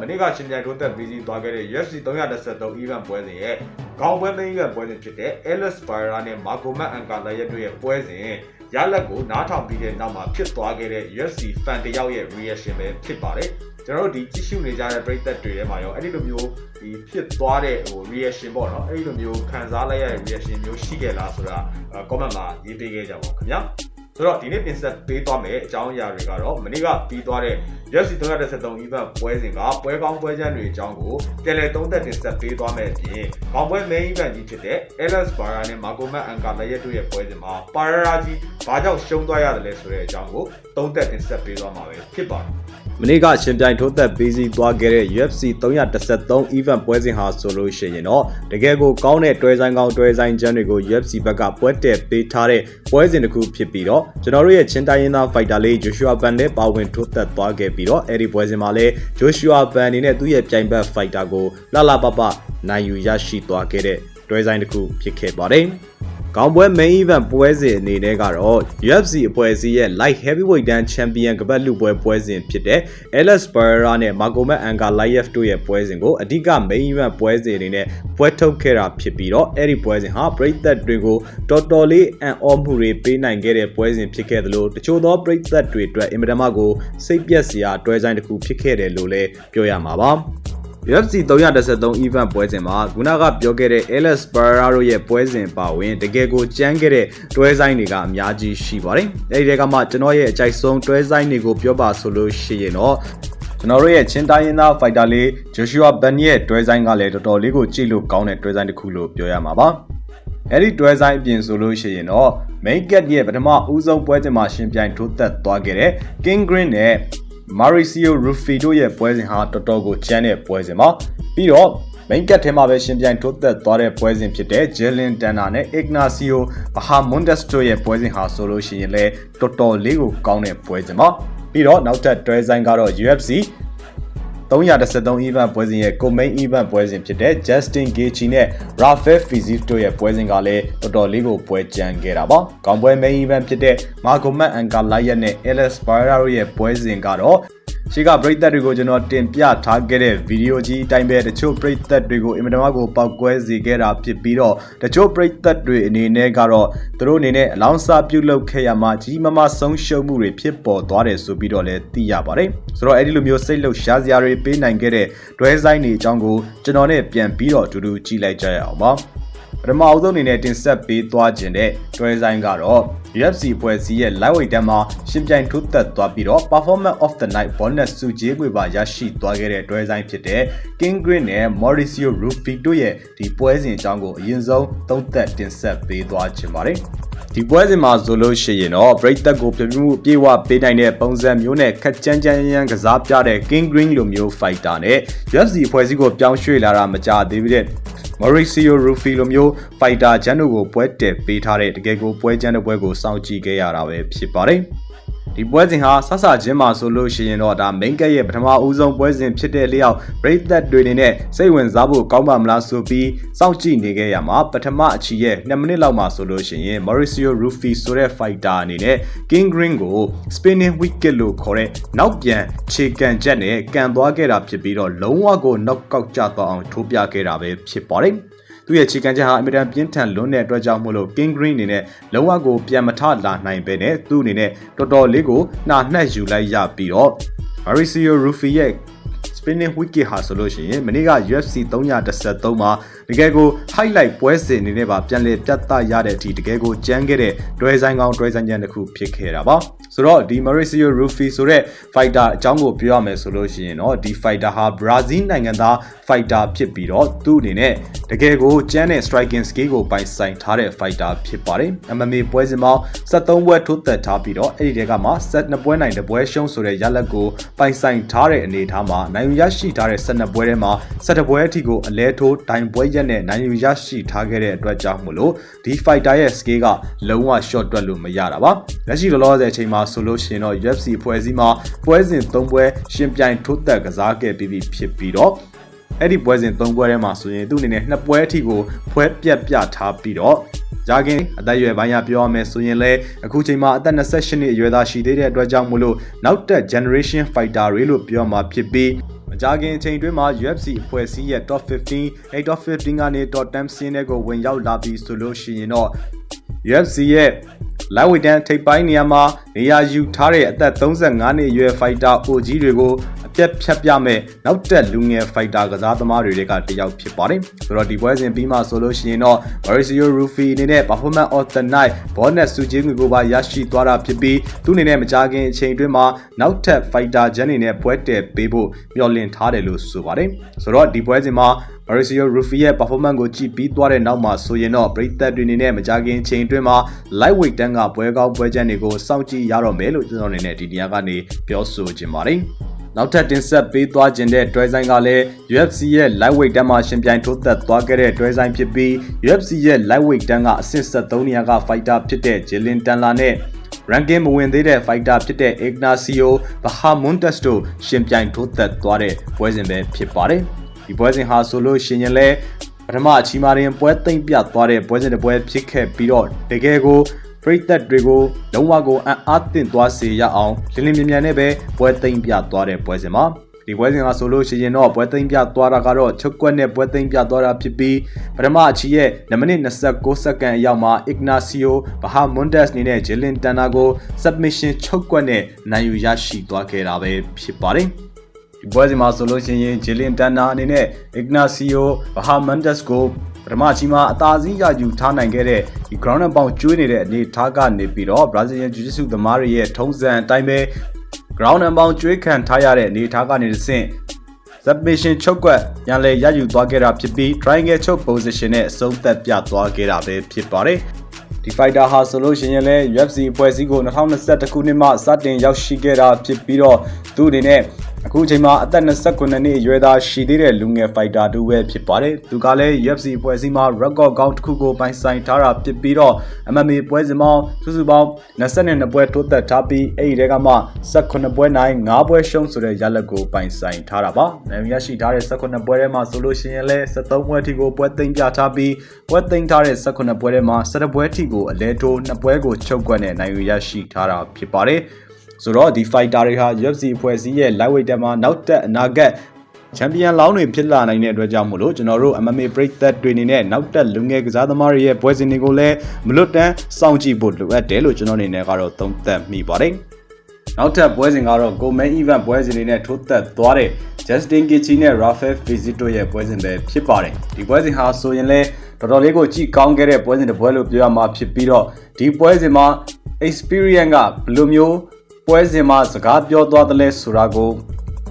မနေ့ကရှင်ပြိုင်ထိုးသက်ပြီးစီးသွားခဲ့တဲ့ UFC 313 event ပွဲစဉ်ရဲ့ခေါင်းပွဲ main event ပွဲစဉ်ဖြစ်တဲ့ Alex Pereira နဲ့ Magomed Ankalaev တို့ရဲ့ပွဲစဉ်ရလက်ကိုနားထောင်ပြီးတဲ့နောက်မှာဖြစ်သွားခဲ့တဲ့ UFC fan တယောက်ရဲ့ reaction ပဲဖြစ်ပါတယ်ကျွန်တော်တို့ဒီကြည့်ရှုနေကြတဲ့ပရိသတ်တွေထဲမှာရောအဲ့ဒီလိုမျိုးဒီဖြစ်သွားတဲ့ဟို reaction ပေါ့နော်အဲ့ဒီလိုမျိုးခံစားလိုက်ရတဲ့ reaction မျိုးရှိခဲ့လားဆိုတာ comment မှာရေးပေးခဲ့ကြပါဦးခင်ဗျာ ဆိုတော့ဒီနေ့တင်ဆက်ပေးသွားမယ်အကြောင်းအရာတွေကတော့မနေ့ကပြီးသွားတဲ့ UFC 313 event ပွဲစဉ်ကပွဲကောင်းပွဲချမ်းတွေအကြောင်းကိုပြန်လည်သုံးသပ်တင်ဆက်ပေးသွားမယ်အပြင်ကောင်းပွဲ main event ကြီးဖြစ်တဲ့ Alex Barra နဲ့ Magomed Ankalaev တို့ရဲ့ပွဲစဉ်မှာ Barra ကြီးဘာကြောင့်ရှုံးသွားရတယ်လဲဆိုတဲ့အကြောင်းကိုသုံးသပ်တင်ဆက်ပေးသွားမှာပဲဖြစ်ပါတယ် မနေ့ကရှင်ပြိုင်ထိုးသက်ပေးစီသွားခဲ့တဲ့ UFC 313 event ပွဲစဉ်ဟာဆိုလို့ရှိရင်တော့တကယ်ကိုကောင်းတဲ့တွဲဆိုင်ကောင်းတွဲဆိုင်ချမ်းတွေကို UFC ဘက်ကပွဲတက်ပေးထားတဲ့ပွဲစဉ်တစ်ခုဖြစ်ပြီးတော့ကျွန်တော်တို့ရဲ့ချင်းတိုင်းရင်းသား fighter လေး Joshua Ban နဲ့ပါဝင်ထိုးသက်သွားခဲ့ပြီးတော့အဲ့ဒီပွဲစဉ်မှာလည်း Joshua Ban အနေနဲ့သူ့ရဲ့ပြိုင်ဘက် fighter ကိုလှလှပပနိုင်ယူရရှိသွားခဲ့တဲ့ တွဲဆိုင်တစ်ခုဖြစ်ခဲ့ပါတယ်ကောင်းပွဲ main event ပွဲစဉ်အနေနဲ့ကတော့ UFC အဖွဲ့အစည်းရဲ့ light heavyweight တန်း champion ကပတ်လူပွဲပွဲစဉ်ဖြစ်တဲ့ Alex Pereira နဲ့ Magomed Ankalaev တို့ရဲ့ပွဲစဉ်ကိုအဓိက main event ပွဲစဉ်အနေနဲ့ပွဲထုတ်ခဲ့တာဖြစ်ပြီးတော့အဲ့ဒီပွဲစဉ်ဟာပရိသတ်တွေကိုတော်တော်လေးအံ့ဩမှုတွေပေးနိုင်ခဲ့တဲ့ပွဲစဉ်ဖြစ်ခဲ့သလိုတချို့သောပရိသတ်တွေအတွက်အင်မတန်မှကိုစိတ်ပျက်စရာတွဲဆိုင်တစ်ခုဖြစ်ခဲ့တယ်လို့လည်းပြောရမှာပါ UFC 313 event ပွဲစဉ်မှာခုနကပြောခဲ့တဲ့ Alex Pereira တို့ရဲ့ပွဲစဉ်ပါဝင်တကယ်ကိုကြမ်းခဲ့တဲ့တွဲဆိုင်တွေကအများကြီးရှိပါတယ်။အဲဒီတဲကမှကျွန်တော်ရဲ့အကြိုက်ဆုံးတွဲဆိုင်တွေကိုပြောပါဆိုလို့ရှိရင်တော့ကျွန်တော်တို့ရဲ့ချင်းတိုင်းရင်းသား fighter လေး Joshua Ben ရဲ့တွဲဆိုင်ကလည်းတော်တော်လေးကိုကြည့်လို့ကောင်းတဲ့တွဲဆိုင်တစ်ခုလို့ပြောရမှာပါ။အဲ့ဒီတွဲဆိုင်အပြင်ဆိုလို့ရှိရင်တော့ main cat ရဲ့ပထမဦးဆုံးပွဲစဉ်မှာရှင်ပြိုင်ထိုးသက်သွားခဲ့တဲ့ King Green နဲ့ Mauricio Ruffi တို့ရဲ့ပွဲစဉ်ဟာတော်တော်ကိုကျန်းတဲ့ပွဲစဉ်ပါပြီးတော့ main cat ထဲမှာပဲရှင်ပြိုင်ထိုးသက်သွားတဲ့ပွဲစဉ်ဖြစ်တဲ့ Jalen Tanner နဲ့ Ignacio Bahamondes တို့ရဲ့ပွဲစဉ်ဟာဆိုလို့ရှိရင်လည်းတော်တော်လေးကိုကောင်းတဲ့ပွဲစဉ်ပါပြီးတော့နောက်ထပ်တွဲဆိုင်ကတော့ UFC 313 event ပွဲစဉ်ရဲ့ co-main event ပွဲစဉ်ဖြစ်တဲ့ Justin Gaethje နဲ့ Rafael Fiziev တို့ရဲ့ပွဲစဉ်ကလည်းတော်တော်လေးကိုပွဲကြမ်းခဲ့တာပါ။ကောင်းပွဲ main event ဖြစ်တဲ့ Magomed Ankalaev နဲ့ Alex Pereira တို့ရဲ့ပွဲစဉ်ကတော့ ရှိကပရိသတ်တွေကိုကျွန်တော်တင်ပြထားခဲ့တဲ့ဗီဒီယိုကြီးအတိုင်းပဲတချို့ပရိသတ်တွေကိုအင်မတန်မှကိုပောက်ကွဲစေခဲ့တာဖြစ်ပြီးတော့တချို့ပရိသတ်တွေအနေနဲ့ကတော့သူတို့အနေနဲ့အလောင်းစားပြုတ်လုပ်ခဲ့ရမှကြီးမားမားဆုံးရှုံးမှုတွေဖြစ်ပေါ်သွားတယ်ဆိုပြီးတော့လည်းသိရပါတယ်ဆိုတော့အဲ့ဒီလိုမျိုးစိတ်လှုပ်ရှားစရာတွေပေးနိုင်ခဲ့တဲ့ဒွဲဆိုင်တွေအကြောင်းကိုကျွန်တော်နဲ့ပြန်ပြီးတော့အတူတူကြည့်လိုက်ကြရအောင်ပါ ပထမအဆုံးအနေနဲ့တင်ဆက်ပေးသွားခြင်းတဲ့တွဲဆိုင်ကတော့ UFC ပွဲစည်းရဲ့ lightweight တန်းမှာရှင်ပြိုင်ထိုးသက်သွားပြီးတော့ performance of the night bonus စုကြေးငွေပါရရှိသွားခဲ့တဲ့တွဲဆိုင်ဖြစ်တဲ့ King Green နဲ့ Mauricio Ruffi တို့ရဲ့ဒီပွဲစဉ်အကြောင်းကိုအရင်ဆုံးသုံးသပ်တင်ဆက်ပေးသွားခြင်းပါတယ်ဒီပွဲစဉ်မှာဆိုလို့ရှိရင်တော့ break တက်ကိုပြပြမှုပြေဝပေးနိုင်တဲ့ပုံစံမျိုးနဲ့ခက်ကြမ်းကြမ်းရမ်းကစားပြတဲ့ King Green လိုမျိုး fighter နဲ့ UFC ဖွဲ့စည်းကိုပြောင်းရွှေ့လာတာမကြသေးတဲ့ Mauricio Ruffi လိုမျိုး fighter ချမ်းတို့ကိုပွဲတက်ပေးထားတဲ့တကယ်ကိုပွဲချမ်းတဲ့ပွဲကိုစောင့်ကြည့်ခဲ့ရတာပဲဖြစ်ပါတယ် ဒီပွဲစဉ်ဟာဆဆချင်းမှာဆိုလို့ရှိရင်တော့ဒါ main cat ရဲ့ပထမဦးဆုံးပွဲစဉ်ဖြစ်တဲ့လျောက် break that တွေနေနဲ့စိတ်ဝင်စားဖို့ကောင်းပါမလားဆိုပြီးစောင့်ကြည့်နေခဲ့ရမှာပထမအချီရဲ့2မိနစ်လောက်မှာဆိုလို့ရှိရင် Mauricio Ruffi ဆိုတဲ့ fighter အနေနဲ့ King Green ကို spinning wicket လို့ခေါ်တဲ့နောက်ပြန်ခြေကန်ချက်နဲ့ကန်သွားခဲ့တာဖြစ်ပြီးတော့လုံးဝကို knock out ကျသွားအောင်ထိုးပြခဲ့တာပဲဖြစ်ပါတယ် သူရဲ့ခြေကန်ချက်ဟာအမြဲတမ်းပြင်းထန်လွန်းတဲ့အတွက်ကြောင့်မို့လို့ King Green အနေနဲ့လုံးဝကိုပြန်မထလာနိုင်ပဲနဲ့သူ့အနေနဲ့တော်တော်လေးကိုနှာနှက်ယူလိုက်ရပြီးတော့ Mauricio Ruffi ရဲ့ spinning wicket ဟာဆိုလို့ရှိရင်မနေ့က UFC 313မှာတကယ်ကို highlight ပွဲစဉ်အနေနဲ့ပါပြန်လည်ပြသရတဲ့အထိတကယ်ကိုကြမ်းခဲ့တဲ့ဒွဲဆိုင်ကောင်းဒွဲဆိုင်ကျန်တစ်ခုဖြစ်ခဲ့တာပါဆိုတော့ဒီ Mauricio Ruffi ဆိုတဲ့ fighter အကြောင်းကိုပြောရမယ်ဆိုလို့ရှိရင်တော့ဒီ fighter ဟာ Brazil နိုင်ငံသား fighter ဖြစ်ပြီးတော့သူ့အနေနဲ့တကယ်ကိုကြမ်းတဲ့ striking skill ကိုပိုင်ဆိုင်ထားတဲ့ fighter ဖြစ်ပါတယ် MMA ပွဲစဉ်မှာ73ပွဲထိုးသက်ထားပြီးတော့အဲ့ဒီတဲကမှ72ပွဲနိုင်တပွဲရှုံးဆိုတဲ့ရလဒ်ကိုပိုင်ဆိုင်ထားတဲ့အနေအထားမှာနိုင်ယူရရှိထားတဲ့12ပွဲထဲမှာ17ပွဲအထိကိုအလဲထိုးဒိုင်ပွဲရက်နဲ့နိုင်ယူရရှိထားခဲ့တဲ့အတွက်ကြောင့်မို့လို့ဒီ fighter ရဲ့ skill ကလုံးဝ short တွက်လို့မရတာပါလက်ရှိလောလောဆယ်အချိန်မှာဆိုလို့ရှိရင်တော့ UFC ဖွဲ့စည်းမှာပွဲစဉ်3ပွဲရှင်ပြိုင်ထိုးသက်ကစားခဲ့ပြီးပြီဖြစ်ပြီးတော့အဲ့ဒီပွဲစဉ်3ပွဲထဲမှာဆိုရင်သူ့အနေနဲ့2ပွဲအထိကိုဖွဲပြတ်ပြထားပြီးတော့ဂျာကင်အသက်အရွယ်ပိုင်းရပြောရမယ်ဆိုရင်လည်းအခုချိန်မှာအသက်28နှစ်အရွယ်သားရှိသေးတဲ့အတွက်ကြောင့်မို့လို့နောက်တက် generation fighter တွေလို့ပြောမှာဖြစ်ပြီး မကြာခင်အချိန်အတွင်းမှာ UFC အဖွဲ့အစည်းရဲ့ Top 15 8 Top 15ကနေ Top 10ဆင်းတဲ့ကိုဝင်ရောက်လာပြီးဆိုလို့ရှိရင်တော့ UFC ရဲ့ lightweight တန်းထိပ်ပိုင်းနေရာမှာနေရာယူထားတဲ့အသက်35နှစ်အရွယ် fighter OG တွေကိုအ ပြတ်ဖြတ်ပြမဲ့နောက်တက်လူငယ် fighter ကစားသမားတွေကတယောက်ဖြစ်ပါတယ်ဆိုတော့ဒီပွဲစဉ်ပြီးမှဆိုလို့ရှိရင်တော့ Mauricio Rufi အနေနဲ့ performance of the night bonus စုချင်းကိုပါရရှိသွားတာဖြစ်ပြီးသူအနေနဲ့မကြာခင်အချိန်အတွင်းမှာနောက်ထပ် fighter ဂျန်နေနဲ့ပွဲတည်ပေးဖို့မျှော်လင့်ထားတယ်လို့ဆိုပါတယ်ဆိုတော့ဒီပွဲစဉ်မှာ Mauricio Rufi ရဲ့ performance ကိုကြည့်ပြီးသွားတဲ့နောက်မှာဆိုရင်တော့ပရိသတ်တွေအနေနဲ့မကြခင်ချိန်အတွင်းမှာ lightweight တန်းကပွဲကောင်းပွဲချမ်းတွေကိုစောင့်ကြည့်ရတော့မယ်လို့ကျွန်တော်အနေနဲ့ဒီနေရာကနေပြောဆိုချင်ပါတယ်။ နောက်ထပ်တင်ဆက်ပေးသွားခြင်းတဲ့တွဲဆိုင်ကလည်း UFC ရဲ့ lightweight တန်းမှာရှင်ပြိုင်ထိုးသက်သွားခဲ့တဲ့တွဲဆိုင်ဖြစ်ပြီး UFC ရဲ့ lightweight တန်းကအဆင့်73နေရာက fighter ဖြစ်တဲ့ Jillian Tandler နဲ့ ranking မဝင်သေးတဲ့ fighter ဖြစ်တဲ့ Ignacio Bahamontes တို့ရှင်ပြိုင်ထိုးသက်သွားတဲ့ပွဲစဉ်ပဲဖြစ်ပါတယ်။ဒီပွဲစဉ်ဟာဆိုလို့ရှိရင်လည်းပထမအချီမာရင်ပွဲသိမ့်ပြသွားတဲ့ပွဲစဉ်တစ်ပွဲဖြစ်ခဲ့ပြီးတော့တကယ်ကို ပရိသတ်တွေကိုလုံးဝကိုအံ့အားသင့်သွားစေရအောင်လင်းလင်းမြန်မြန်နဲ့ပဲပွဲသိမ့်ပြသွားတဲ့ပွဲစဉ်မှာဒီပွဲစဉ်ကဆိုလို့ရှိရင်တော့ပွဲသိမ့်ပြသွားတာကတော့ချုပ်ကွက်နဲ့ပွဲသိမ့်ပြသွားတာဖြစ်ပြီးပထမအချီရဲ့2မိနစ်29စက္ကန့်အရောက်မှာ Ignacio Bahamondes နေနဲ့ Jillian Tana ကို submission ချုပ်ကွက်နဲ့နိုင်ယူရရှိသွားခဲ့တာပဲဖြစ်ပါတယ်ဒီပွဲစဉ်မှာဆိုလို့ရှိရင် Jillian Tana အနေနဲ့ Ignacio Bahamondes ကို ပထမအချီမှာအသာစီးရယူထားနိုင်ခဲ့တဲ့ဒီ ground and pound ကျွေးနေတဲ့အနေထားကနေပြီးတော့ Brazilian Jiu-Jitsu သမားတွေရဲ့ထုံးစံအတိုင်းပဲ ground and pound ကျွေးခံထားရတဲ့အနေထားကနေတစ်ဆင့် submission ချုပ်ကွက်ပြန်လည်ရယူသွားခဲ့တာဖြစ်ပြီး triangle ချုပ် position နဲ့အဆုံးသတ်ပြသွားခဲ့တာပဲဖြစ်ပါတယ်ဒီ fighter ဟာဆိုလို့ရှိရင်လည်း UFC အဖွဲ့အစည်းကို2021ခုနှစ်မှစတင်ရောက်ရှိခဲ့တာဖြစ်ပြီးတော့သူ့အနေနဲ့ အခုချိန်မှာအသက်29နှစ်အရွယ်သားရှိသေးတဲ့လူငယ် fighter တူပဲဖြစ်ပါတယ်။သူကလည်း UFC ပွဲစည်းမှာ record ကောင်းတစ်ခုကိုပိုင်ဆိုင်ထားတာဖြစ်ပြီးတော့ MMA ပွဲစဉ်မှာစုစုပေါင်း22ပွဲတိုးသက်ထားပြီးအဲ့ဒီတဲကမှ18ပွဲနိုင်9ပွဲရှုံးဆိုတဲ့ရလဒ်ကိုပိုင်ဆိုင်ထားတာပါ။နိုင်ရရှိထားတဲ့18ပွဲထဲမှာဆိုလို့ရှိရင်လည်း73ပွဲထိကိုပွဲသိမ်းပြထားပြီးပွဲသိမ်းထားတဲ့18ပွဲထဲမှာ17ပွဲထိကိုအလဲထိုး2ပွဲကိုချုပ်ကွက်နဲ့နိုင်ရရှိထားတာဖြစ်ပါတယ်။ ဆိုတော့ဒီ fighter တွေဟာ UFC အဖွဲ့အစည်းရဲ့ lightweight တက်မှာနောက်တက်အနာဂတ်ချန်ပီယံလောင်းတွေဖြစ်လာနိုင်တဲ့အတွက်ကြောင့်မို့လို့ကျွန်တော်တို့ MMA ပရိသတ်တွေအနေနဲ့နောက်တက်လူငယ်ကစားသမားတွေရဲ့ပွဲစဉ်တွေကိုလည်းမလွတ်တမ်းစောင့်ကြည့်ဖို့လိုအပ်တယ်လို့ကျွန်တော်အနေနဲ့ကတော့သုံးသပ်မိပါတယ်။နောက်ထပ်ပွဲစဉ်ကတော့ Gomen Event ပွဲစဉ်တွေနဲ့ထိုးသက်သွားတဲ့ Justin Gaethje နဲ့ Rafael Fiziev ရဲ့ပွဲစဉ်ပဲဖြစ်ပါတယ်။ဒီပွဲစဉ်ဟာဆိုရင်လည်းတော်တော်လေးကိုကြည့်ကောင်းခဲ့တဲ့ပွဲစဉ်တစ်ပွဲလို့ပြောရမှာဖြစ်ပြီးတော့ဒီပွဲစဉ်မှာ experience ကဘယ်လိုမျိုး ပွဲစဉ်မှာစကားပြောသွားတယ်လဲဆိုတာကို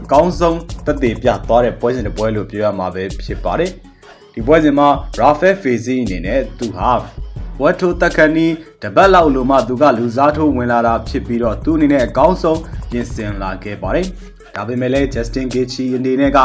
အကောင်းဆုံးသက်သေပြသွားတဲ့ပွဲစဉ်တစ်ပွဲလို့ပြောရမှာပဲဖြစ်ပါတယ်ဒီပွဲစဉ်မှာ Rafael Fezi အနေနဲ့သူဟာဝတ်ထိုးတက်ခဏီတပတ်လောက်လိုမှသူကလူစားထိုးဝင်လာတာဖြစ်ပြီးတော့သူအနေနဲ့အကောင်းဆုံးပြင်ဆင်လာခဲ့ပါတယ်ဒါပေမဲ့လည်း Justin Gaethje အနေနဲ့က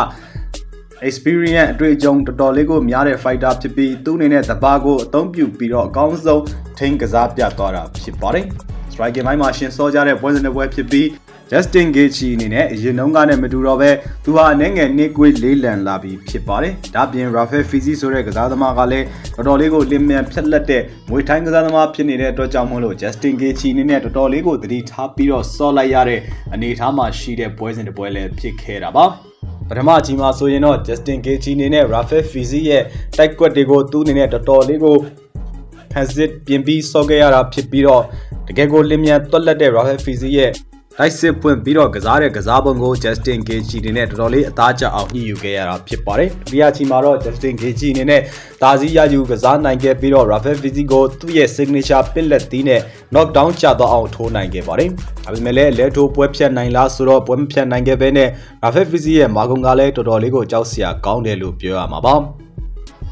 experience အတွေ့အကြုံတော်တော်လေးကိုများတဲ့ fighter ဖြစ်ပြီးသူ့အနေနဲ့တပါကိုအသုံးပြုပြီးတော့အကောင်းဆုံးထိန်းကစားပြသွားတာဖြစ်ပါတယ် striking ဘိုင်းမှာရှင်စောကြတဲ့ပွဲစဉ်တစ်ပွဲဖြစ်ပြီး Justin Gaethje အနေနဲ့အရင်နှုန်းကနဲ့မတူတော့ပဲသူဟာအနေငယ်နှိကွေးလေးလံလာပြီးဖြစ်ပါတယ်။ဒါပြင် Rafael Fiziev ဆိုတဲ့ကစားသမားကလည်းတော်တော်လေးကိုလင်းမြန်ဖြတ်လက်တဲ့မွေထိုင်းကစားသမားဖြစ်နေတဲ့အတွက်ကြောင့်မို့လို့ Justin Gaethje အနေနဲ့တော်တော်လေးကိုသတိထားပြီးတော့စောလိုက်ရတဲ့အနေအထားမှာရှိတဲ့ပွဲစဉ်တစ်ပွဲလည်းဖြစ်ခဲ့တာပါ။ပထမအချိန်မှာဆိုရင်တော့ Justin Gaethje အနေနဲ့ Rafael Fiziev ရဲ့တိုက်ကွက်တွေကိုသူ့အနေနဲ့တော်တော်လေးကို ဖန်စစ်ပြင်ပြီးစောခဲ့ရတာဖြစ်ပြီးတော့တကယ်ကိုလင်းမြန်တွက်လက်တဲ့ Rafael Fiziev ရဲ့တိုက်စစ်ပွင့်ပြီးတော့ကစားတဲ့ကစားပုံကို Justin Gaethje အနေနဲ့တော်တော်လေးအသားကျအောင်ညှိယူခဲ့ရတာဖြစ်ပါတယ်။ဒုတိယချီမှာတော့ Justin Gaethje အနေနဲ့ဒါစီရယူကစားနိုင်ခဲ့ပြီးတော့ Rafael Fiziev ကိုသူ့ရဲ့ signature ပစ်လက်သီးနဲ့ knockdown ကျသွားအောင်ထိုးနိုင်ခဲ့ပါတယ်။ဒါပေမဲ့လည်းလဲထိုးပွဲဖြတ်နိုင်လားဆိုတော့ပွဲမဖြတ်နိုင်ခဲ့ဘဲနဲ့ Rafael Fiziev ရဲ့မာကုံကလည်းတော်တော်လေးကိုကြောက်စရာကောင်းတယ်လို့ပြောရမှာပါ။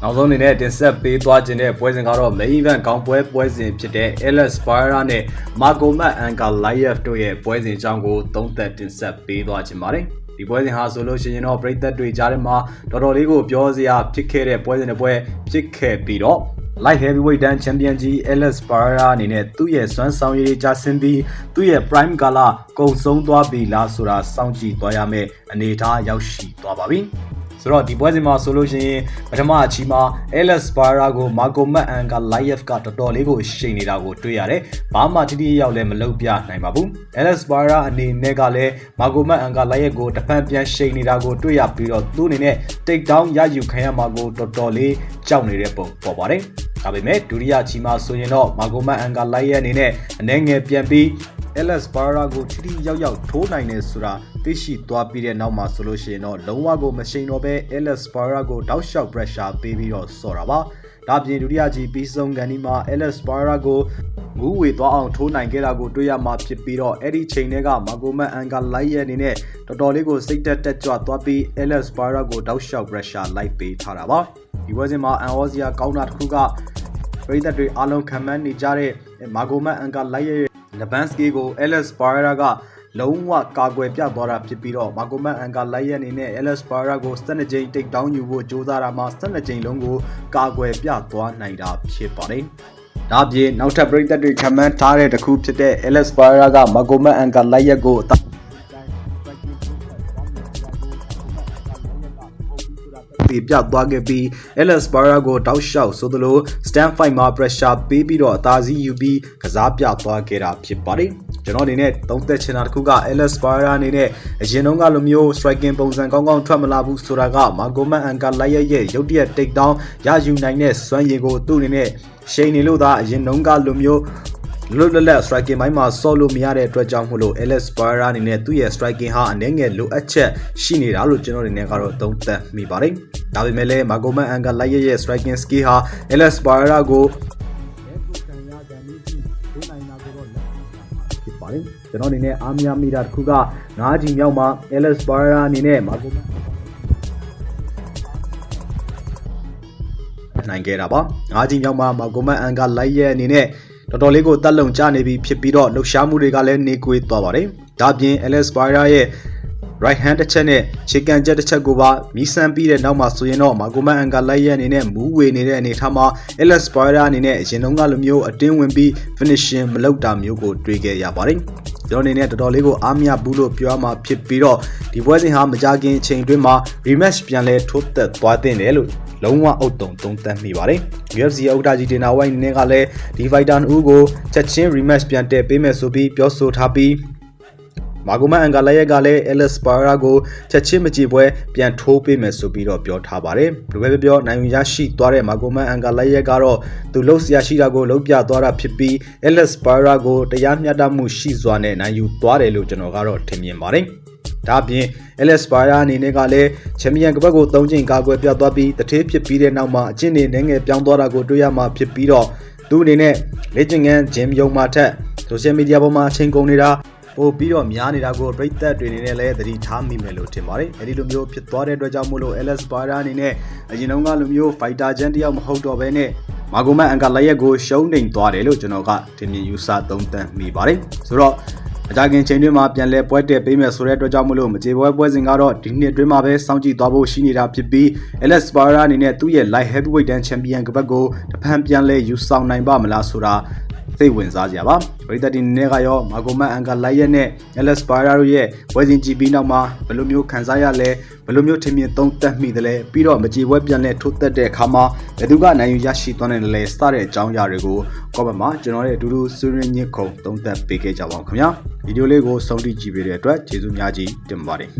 နောက်ဆုံးအနေနဲ့တင်ဆက်ပေးသွားခြင်းတဲ့ပွဲစဉ်ကတော့ main event ကောင်းပွဲပွဲစဉ်ဖြစ်တဲ့ Alex Pereira နဲ့ Marco Matt Ankalaev တို့ရဲ့ပွဲစဉ်အကြောင်းကိုသုံးသပ်တင်ဆက်ပေးသွားခြင်းပါတယ်ဒီပွဲစဉ်ဟာဆိုလို့ရှိရင်တော့ပရိသတ်တွေကြားထဲမှာတော်တော်လေးကိုပြောစရာဖြစ်ခဲ့တဲ့ပွဲစဉ်တစ်ပွဲဖြစ်ခဲ့ပြီးတော့ light heavyweight တန်း champion ကြီး Alex Pereira အနေနဲ့သူ့ရဲ့စွမ်းဆောင်ရည်တွေကြာဆင်းပြီးသူ့ရဲ့ prime ကာလကုံဆုံးသွားပြီလားဆိုတာစောင့်ကြည့်သွားရမယ့်အနေအထားရောက်ရှိသွားပါပြီ။ ဆိုတော့ဒီပွဲစဉ်မှာဆိုလို့ရှိရင်ပထမအချီမှာ Alex Barra ကို Marco Matt Anka Layev ကတော်တော်လေးကိုရှိန်နေတာကိုတွေ့ရတယ်။ဘာမှတိတိယောက်လည်းမလုပ်ပြနိုင်ပါဘူး။ Alex Barra အနေနဲ့ကလည်း Marco Matt Anka Layev ကိုတဖန်ပြန်ရှိန်နေတာကိုတွေ့ရပြီးတော့သူ့အနေနဲ့ take down ရယူခံရမှာကိုတော်တော်လေးကြောက်နေတဲ့ပုံပေါ်ပါတယ်။ ဒါပေမဲ့ဒုတိယချီမှာဆိုရင်တော့ Marco Matt Anka Layev အနေနဲ့အနေငယ်ပြန်ပြီး Alex Barra ကိုထိထိရောက်ရောက်ထိုးနိုင်တယ်ဆိုတာသိရှိသွားပြီးတဲ့နောက်မှာဆိုလို့ရှိရင်တော့လုံးဝကိုမရှိန်တော့ပဲ Alex Barra ကိုတောက်လျှောက် pressure ပေးပြီးတော့ဆော့တာပါ။ဒါပြင်ဒုတိယကြီးပြီးဆုံးကန်ဒီမှာ Alex Barra ကိုမူးဝေသွားအောင်ထိုးနိုင်ခဲ့တာကိုတွေ့ရမှာဖြစ်ပြီးတော့အဲ့ဒီချိန်တွေကမာဂိုမန်အန်ကလိုက်ရဲ့အနေနဲ့တော်တော်လေးကိုစိတ်တက်တက်ကြွသွားပြီး Alex Barra ကိုတောက်လျှောက် pressure လိုက်ပေးထားတာပါ။ ဒီဝဲစဉ်မှာအန်အောစီယာကောင်းတာတစ်ခုကပရိသတ်တွေအားလုံးခံမှန်းနေကြတဲ့မာဂိုမန်အန်ကလိုက်ရဲ့လဘန်စကီကို Alex Barra ကလုံးဝကာကွယ်ပြသွားတာဖြစ်ပြီးတော့မာကိုမန်အန်ကလိုက်ရအနေနဲ့ Alex Barra ကို12ကြိမ် take down ယူဖို့ကြိုးစားတာမှာ12ကြိမ်လုံးကိုကာကွယ်ပြသွားနိုင်တာဖြစ်ပါတယ်။ဒါ့အပြင်နောက်ထပ်ပြည်သက်တွေခံမှန်းထားတဲ့တစ်ခုဖြစ်တဲ့ Alex Barra ကမာကိုမန်အန်ကလိုက်ရက် ပြပြသွားခဲ့ပြီး Alex Barra ကိုတောက်လျှောက်ဆိုသလို stand fight မှာ pressure ပေးပြီးတော့အသာစီးယူပြီးကစားပြသွားခဲ့တာဖြစ်ပါတယ်ကျွန်တော်အနေနဲ့သုံးသက်ချင်တာတစ်ခုက Alex Barra အနေနဲ့အရင်တုန်းကလိုမျိုး striking ပုံစံကောင်းကောင်းထွက်မလာဘူးဆိုတာက Magoman Anka လိုက်ရဲ့ရဲ့ရုတ်တရက် take down ရယူနိုင်တဲ့စွမ်းရည်ကိုသူ့အနေနဲ့ရှိန်နေလို့သာအရင်တုန်းကလိုမျိုး လွတ်လပ်လပ် striking ဘိုင်းမှာဆော့လို့မရတဲ့အတွက်ကြောင့်မို့လို့ Alex Barra အနေနဲ့သူ့ရဲ့ striking ဟာအနေငယ်လိုအပ်ချက်ရှိနေတာလို့ကျွန်တော်အနေနဲ့ကတော့သုံးသပ်မိပါတယ်။ဒါပေမဲ့လည်း Magoman Anka လိုက်ရဲ့ရဲ့ striking skill ဟာ Alex Barra ကိုဖြစ်ပါတယ်။ကျွန်တော်အနေနဲ့အားမရမိတာတစ်ခုက9ချိန်မြောက်မှာ Alex Barra အနေနဲ့ Magoman နိုင်ခဲ့တာပါ။၅ချိန်မြောက်မှာမာဂိုမန်အန်ကလိုက်ရဲ့အနေနဲ့ တော်တော်လေးကိုတက်လုံကျနေပြီဖြစ်ပြီးတော့လှုပ်ရှားမှုတွေကလည်းနေကွေးသွားပါတယ်။ဒါပြင် Alex Barra ရဲ့ right hand တစ်ချက်နဲ့ခြေကန်ချက်တစ်ချက်ကိုပါမီးစမ်းပြီးတဲ့နောက်မှာဆိုရင်တော့မာဂိုမန်အန်ကလိုက်ရဲ့အနေနဲ့မူးဝေနေတဲ့အနေထားမှာ Alex Barra အနေနဲ့အရင်တုန်းကလိုမျိုးအတင်းဝင်ပြီး finishing မလုပ်တာမျိုးကိုတွေ့ခဲ့ရပါတယ်။ကျွန်တော်အနေနဲ့တော်တော်လေးကိုအားမရဘူးလို့ပြောရမှာဖြစ်ပြီးတော့ဒီပွဲစဉ်ဟာမကြခင်အချိန်အတွင်းမှာ rematch ပြန်လဲထိုးသက်သွားတဲ့တယ်လို့ လုံးဝအုတ်တုံသုံးသပ်မိပါတယ်။ UFC ဥက္ကဋ္ဌကြီးတင်နာဝိုင်းနေကလည်းဒီ fighter 2ကိုချက်ချင်း rematch ပြန်တည့်ပေးမယ်ဆိုပြီးပြောဆိုထားပြီးမာဂိုမန်အန်ဂါလက်ရက်ကလည်း Alex Barra ကိုချက်ချင်းမကြည့်ပွဲပြန်ထိုးပေးမယ်ဆိုပြီးတော့ပြောထားပါတယ်။ဘယ်လိုပဲပြောနိုင်ရရှိသွားတဲ့မာဂိုမန်အန်ဂါလက်ရက်ကတော့သူလှုပ်ရှားရှိတာကိုလှုပ်ပြသွားတာဖြစ်ပြီး Alex Barra ကိုတရားမျှတမှုရှိစွာနဲ့နိုင်ယူသွားတယ်လို့ကျွန်တော်ကတော့ထင်မြင်ပါတယ်။ ဒါပြင် Alex Barra အနေနဲ့ကလည်းချန်ပီယံကပတ်ကို၃ချိန်ကာကွယ်ပြသွားပြီးတထေးဖြစ်ပြီးတဲ့နောက်မှာအကျင့်တွေနဲ့ငယ်ပြောင်းသွားတာကိုတွေ့ရမှာဖြစ်ပြီးတော့သူအနေနဲ့လေ့ကျင့်ခန်းဂျင်ယုံမှာထက် social media ပေါ်မှာအချိန်ကုန်နေတာပို့ပြီးတော့များနေတာကိုပြိသက်တွေအနေနဲ့လည်းသတိထားမိမယ်လို့ထင်ပါတယ်။အဲဒီလိုမျိုးဖြစ်သွားတဲ့အတွက်ကြောင့်မို့လို့ Alex Barra အနေနဲ့အရင်တုန်းကလိုမျိုး fighter ချန်တယောက်မဟုတ်တော့ဘဲနဲ့မာဂိုမန်အန်ကလက်ရက်ကိုရှုံးနေသွားတယ်လို့ကျွန်တော်ကထင်မြင်ယူဆသုံးသပ်မိပါတယ်။ဆိုတော့ အကြခင်ချိန်တွင်းမှာပြန်လဲပွဲတက်ပေးမယ်ဆိုတဲ့အတွက်ကြောင့်မလို့မကြေပွဲပွဲစဉ်ကတော့ဒီနှစ်အတွင်းမှာပဲစောင့်ကြည့်သွားဖို့ရှိနေတာဖြစ်ပြီး Alex Barra အနေနဲ့သူ့ရဲ့ light heavyweight တန်း champion ကပတ်ကိုတဖန်ပြန်လဲယူဆောင်နိုင်ပါမလားဆိုတာ စိတ်ဝင်စားကြပါပရိသတ်ဒီနေ့ကရောမာဂိုမန်အန်ကလိုက်ရက်နဲ့ Alex Barra တို့ရဲ့ပွဲစဉ်ကြည့်ပြီးနောက်မှာဘယ်လိုမျိုးခံစားရလဲဘယ်လိုမျိုးထင်မြင်သုံးသပ်မိသလဲပြီးတော့မကြေပွဲပြန်လဲထိုးသက်တဲ့အခါမှာဘယ်သူကနိုင်ယူရရှိသွားနိုင်လဲစတဲ့အကြောင်းအရာတွေကို comment မှာကျွန်တော်ရဲ့အတူတူဆွေးနွေးညစ်ခုံသုံးသပ်ပေးခဲ့ကြပါအောင်ခင်ဗျာဗီဒီယိုလေးကိုဆုံးထိကြည့်ပေးတဲ့အတွက်ကျေးဇူးများကြီးတင်ပါတယ်